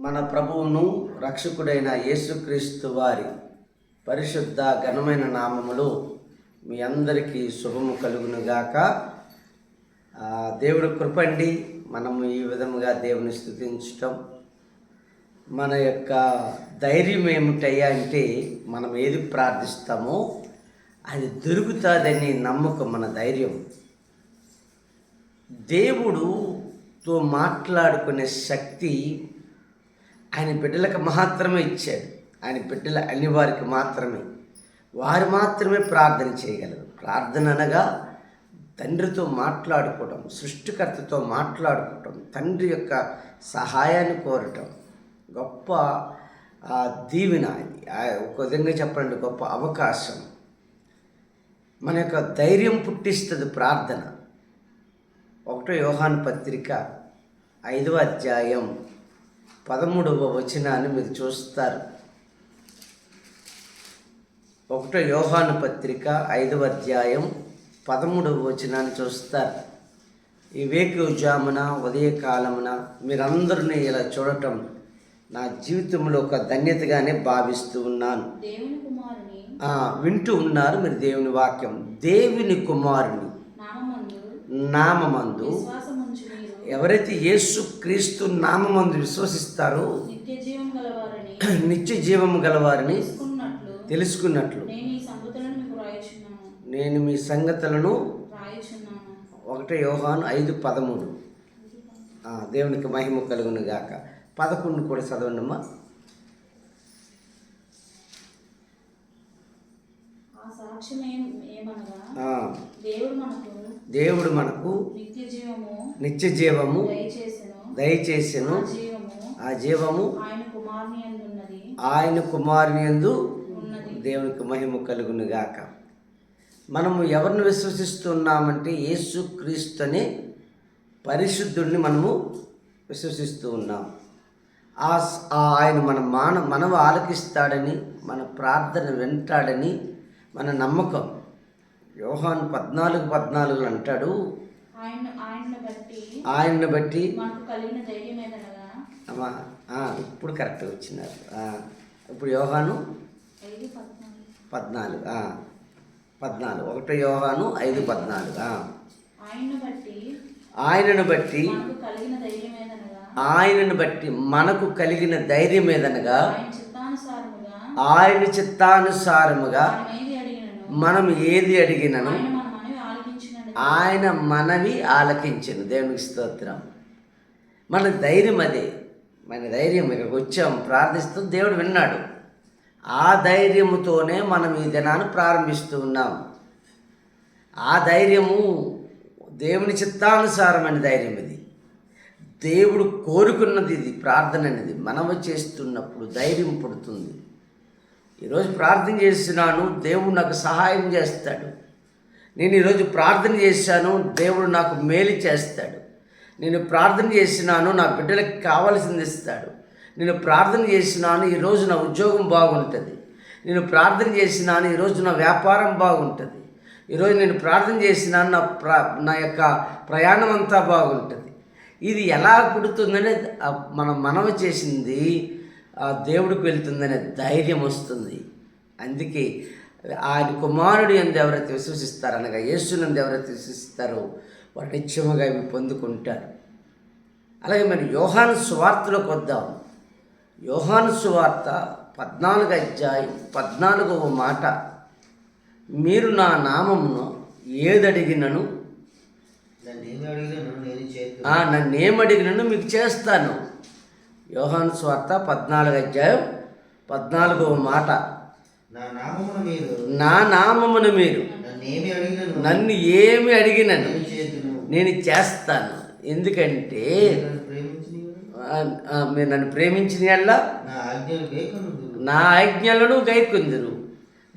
మన ప్రభువును రక్షకుడైన యేసుక్రీస్తు వారి పరిశుద్ధ ఘనమైన నామములో మీ అందరికీ శుభము కలుగునుగాక. దేవుడు కృపండి. మనము ఈ విధముగా దేవుని స్థుతించటం. మన యొక్క ధైర్యం ఏమిటయ్యా అంటే మనం ఏది ప్రార్థిస్తామో అది దొరుకుతుందని నమ్మకం మన ధైర్యం. దేవుడుతో మాట్లాడుకునే శక్తి ఆయన బిడ్డలకు మాత్రమే ఇచ్చాడు. ఆయన బిడ్డల అన్ని వారికి మాత్రమే. వారు మాత్రమే ప్రార్థన చేయగలరు. ప్రార్థన అనగా తండ్రితో మాట్లాడుకోవటం సృష్టికర్తతో మాట్లాడుకోవటం తండ్రి యొక్క సహాయాన్ని కోరటం. గొప్ప ఆ, దీవెన. ఒక విధంగా చెప్పండి గొప్ప అవకాశం. మన యొక్క ధైర్యం పుట్టిస్తుంది ప్రార్థన. ఒకటో యోహాన్ పత్రిక ఐదవ అధ్యాయం. పదమూడవ వచనాన్ని మీరు చూస్తారు. ఒకటో యోహాను పత్రిక ఐదవ అధ్యాయం పదమూడవ వచనాన్ని చూస్తారు. ఈ వేకుజామున ఉదయకాలమున మీరందరినీ ఇలా చూడటం నా జీవితంలో ఒక ధన్యతగానే భావిస్తూ ఉన్నాను. వింటూ ఉన్నారు మీరు దేవుని వాక్యం. దేవుని కుమారుని నామమందు ఎవరైతే యేసు క్రీస్తు నామమందు విశ్వసిస్తారో నిత్య జీవం గలవారని నిత్య జీవము గలవారిని తెలుసుకున్నట్లు నేను మీ సంగతులను ఒకటే యోహాను ఐదు పదమూడు. దేవునికి మహిమ కలుగును గాక పదకొండు కూడా చదవండమ్మా ఆ సాక్ష్యం ఏం ఏమనగా ఆ, దేవుడు మనకు నిత్య జీవము దయచేసెను. ఆ జీవము ఆయన కుమారుని ఉన్నది. దేవునికి మహిమ కలుగును గాక. మనము ఎవరిని విశ్వసిస్తున్నామంటే యేసు క్రీస్తు అనే పరిశుద్ధుడిని మనము విశ్వసిస్తూ ఉన్నాం. ఆయన మన మాన మనవ ఆలకిస్తాడని మన ప్రార్థన వింటాడని మన నమ్మకం. యోహాన్ పద్నాలుగు పద్నాలుగు అంటాడు ఆయన ఆయనను బట్టి ఇప్పుడు కరెక్ట్గా వచ్చినారు. ఇప్పుడు యోహాను పద్నాలుగు. పద్నాలుగు ఒకటో యోహాను ఐదు పద్నాలుగు. ఆయన్ను బట్టి ఆయనను బట్టి మనకు కలిగిన ధైర్యం ఏదనగా ఆయన చిత్తానుసారముగా మనం ఏది అడిగినను? ఆయన మన మనవి ఆలకించినది. ఆయన మనవి ఆలకించను. దేవునికి స్తోత్రం. మన ధైర్యం అదే. మన ధైర్యం ఇక్కడికి వచ్చాం ప్రార్థిస్తూ దేవుడు విన్నాడు. ఆ ధైర్యముతోనే మనం ఈ దినాన్ని ప్రారంభిస్తూ ఉన్నాం. ఆ ధైర్యము దేవుని చిత్తానుసారమైన ధైర్యం ఇది. దేవుడు కోరుకున్నది ఇది ప్రార్థన అనేది. మనము చేస్తున్నప్పుడు ధైర్యం పుడుతుంది. ఈరోజు ప్రార్థన చేస్తున్నాను దేవుడు నాకు సహాయం చేస్తాడు. నేను ఈరోజు ప్రార్థన చేశాను దేవుడు నాకు మేలు చేస్తాడు. నేను ప్రార్థన చేసినాను నా బిడ్డలకు కావాల్సింది ఇస్తాడు. నేను ప్రార్థన చేసినాను ఈరోజు నా ఉద్యోగం బాగుంటుంది. నేను ప్రార్థన చేసినాను ఈరోజు నా వ్యాపారం బాగుంటుంది. ఈరోజు నేను ప్రార్థన చేసినాను నా ప్ర నా యొక్క ప్రయాణం అంతా బాగుంటుంది. ఇది ఎలా పుడుతుందనే మన మనం మనవి చేసింది ఆ దేవుడికి వెళ్తుందనే ధైర్యం వస్తుంది. అందుకే ఆయన కుమారుడు ఎందు ఎవరైతే విశ్వసిస్తారో అనగా యేసునందు ఎవరైతే విశ్వసిస్తారో వారు నిత్యముగా ఇవి పొందుకుంటారు. అలాగే మరి యోహాను సువార్తలోకి వద్దాం. యోహాను సువార్త పద్నాలుగు అధ్యాయం పద్నాలుగవ మాట. మీరు నా నామమును ఏదడిగినను? నన్నేమడిగినను మీకు చేస్తాను. యోహాను స్వార్త పద్నాలుగు అధ్యాయం పద్నాలుగవ మాట. నా నామమున మీరు నన్ను ఏమి అడిగినను? నేను చేస్తాను. ఎందుకంటే మీరు నన్ను ప్రేమించిన నా ఆజ్ఞలను గైకుందురు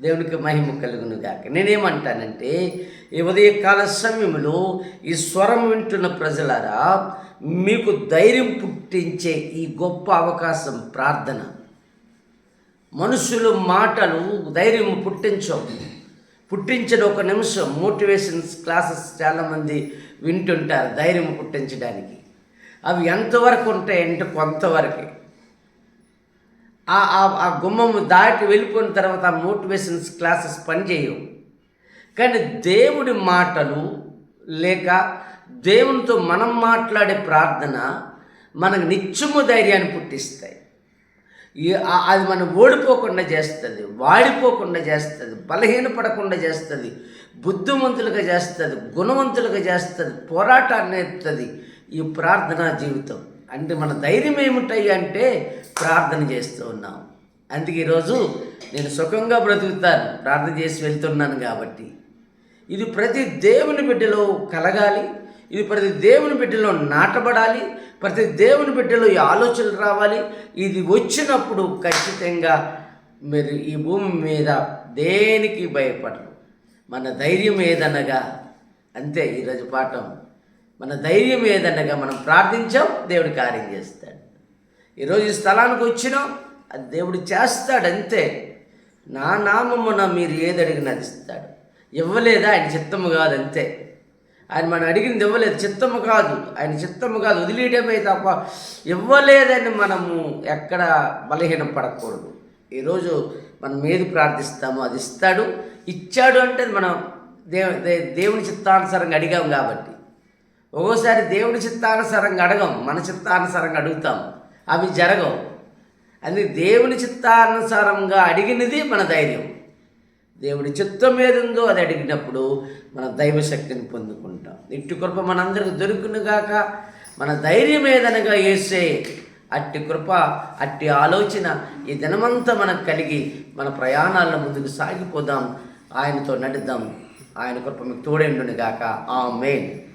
దేవునికి మహిమ కలుగును గాక. నేనేమంటానంటే ఈ ఉదయకాల సమయంలో ఈ స్వరం వింటున్న ప్రజలారా మీకు ధైర్యం పుట్టించే ఈ గొప్ప అవకాశం ప్రార్థన. మనుషులు మాటలు ధైర్యం పుట్టించవు. పుట్టించిన ఒక నిమిషం మోటివేషన్ క్లాసెస్ చాలామంది వింటుంటారు ధైర్యం పుట్టించడానికి. అవి ఎంతవరకు ఉంటాయంటే కొంతవరకే. ఆ ఆ- ఆ గుమ్మము దాటి వెళ్ళిపోయిన తర్వాత ఆ మోటివేషన్స్ క్లాసెస్ పనిచేయవు. కానీ దేవుడి మాటలు లేక దేవునితో మనం మాట్లాడే ప్రార్థన మనకు నిత్యము ధైర్యాన్ని పుట్టిస్తాయి. అది మనం ఓడిపోకుండా చేస్తుంది వాడిపోకుండా చేస్తుంది బలహీనపడకుండా చేస్తుంది బుద్ధిమంతులుగా చేస్తుంది గుణవంతులుగా చేస్తుంది పోరాటాన్ని నేర్పుతుంది ఈ ప్రార్థనా జీవితం. అంటే మన ధైర్యం ఏమిటాయి అంటే ప్రార్థన చేస్తూ ఉన్నాం. అందుకే ఈరోజు నేను సుఖంగా బ్రతుకుతాను ప్రార్థన చేసి వెళ్తున్నాను కాబట్టి. ఇది ప్రతి దేవుని బిడ్డలో కలగాలి ఇది ప్రతి దేవుని బిడ్డలో నాటబడాలి ప్రతి దేవుని బిడ్డలో ఈ ఆలోచనలు రావాలి. ఇది వచ్చినప్పుడు ఖచ్చితంగా మీరు ఈ భూమి మీద దేనికి భయపడరు. మన ధైర్యం ఏదనగా అంతే ఈరోజు పాఠం. మన ధైర్యం ఏదనగా మనం ప్రార్థించాం దేవుడు కార్యం చేస్తాడు. ఈరోజు ఈ స్థలానికి వచ్చినాం అది దేవుడు చేస్తాడు అంతే. నా నామమున మీరు ఏది అడిగినా ఇస్తాడు. ఇవ్వలేదా ఆయన చిత్తము కాదు అంతే. ఆయన మనం అడిగింది ఇవ్వలేదు చిత్తము కాదు. ఆయన చిత్తము కాదు. వదిలేయడమే తప్ప ఇవ్వలేదని మనము ఎక్కడ బలహీన పడకూడదు ఈరోజు మనం ఏది ప్రార్థిస్తామో అది ఇస్తాడు. ఇచ్చాడు అంటే అది మనం దేవు దే- దేవుని చిత్తానుసారంగా అడిగాం కాబట్టి. ఒక్కోసారి దేవుని చిత్తానుసారంగా అడగం మన చిత్తానుసారంగా అడుగుతాం. అవి జరగవు. అది దేవుని చిత్తానుసారంగా అడిగినది మన ధైర్యం. దేవుడి చిత్తం ఏది ఉందో అది అడిగినప్పుడు మన దైవశక్తిని పొందుకుంటాం. ఇట్టి కృప మనందరికి దొరుకునుగాక మన ధైర్యం ఏదనగా వేసే అట్టి కృప అట్టి ఆలోచన ఈ దినమంతా మనకు కలిగి మన ప్రయాణాల్లో ముందుకు సాగిపోదాం. ఆయనతో నడుద్దాం. ఆయన కృప మీకు తోడేండునుగాక ఆ మెయిన్